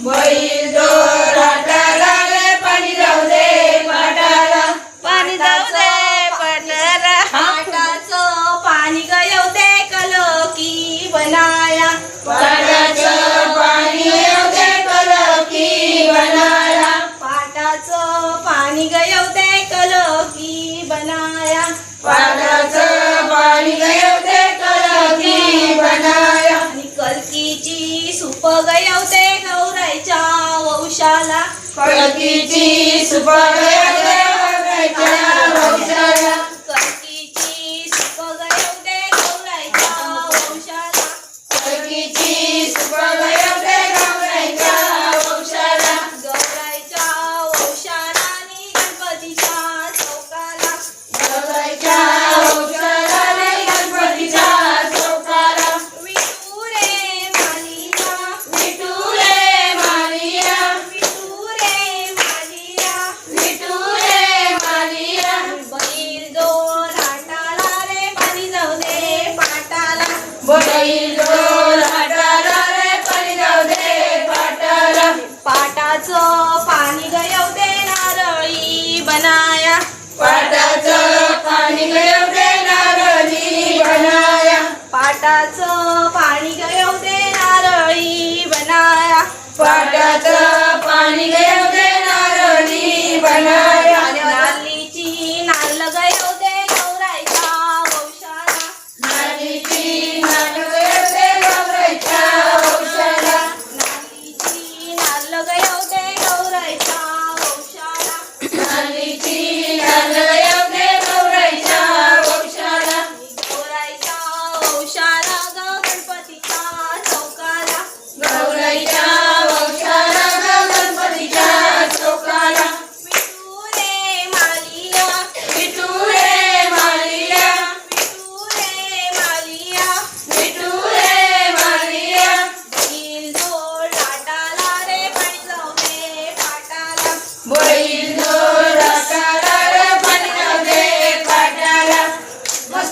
Mãe do उपगयवते गौरायच्या वंशाला. फळकीची सुपगयवते बैल दे पाटाचं पाणी नारळी बनाया. दे नारळी बनाया. पाणी दे नारळी बनाया. पाटा